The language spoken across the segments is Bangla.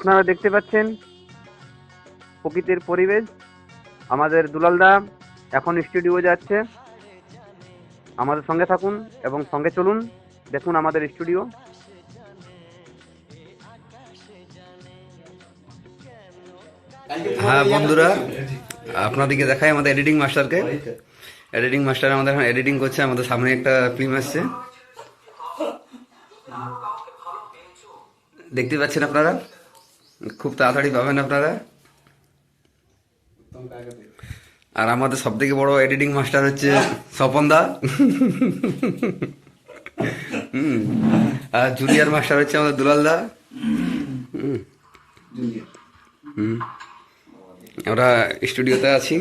আপনারা দেখতে পাচ্ছেন প্রকৃতির পরিবেশ। আমাদের দুলালদা এখন স্টুডিও যাচ্ছে। আমাদের সঙ্গে থাকুন এবং সঙ্গে চলুন। দেখুন আমাদের স্টুডিও হ্যাঁ বন্ধুরা, আপনাদেরকে দেখাই আমাদের এডিটিং মাস্টারকে এডিটিং মাস্টার আমাদের এখন এডিটিং করছে, আমাদের সামনে একটা ফিল্ম আসছে। দেখতে পাচ্ছেন আপনারা? খুব তাড়াতাড়ি পাবেন আপনারা। আর আমাদের সব থেকে বড় এডিটিং মাস্টার হচ্ছে স্বপন দা। হুম। আর জুনিয়র মাস্টার হচ্ছে আমাদের দুলাল দা। আমরা স্টুডিওতে আছি।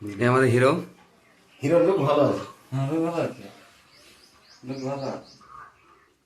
এ আমাদের হিরো? হিরো লোক ভালো আছে। হ্যাঁ লোক ভালো আছে। লোক ভালো আছে।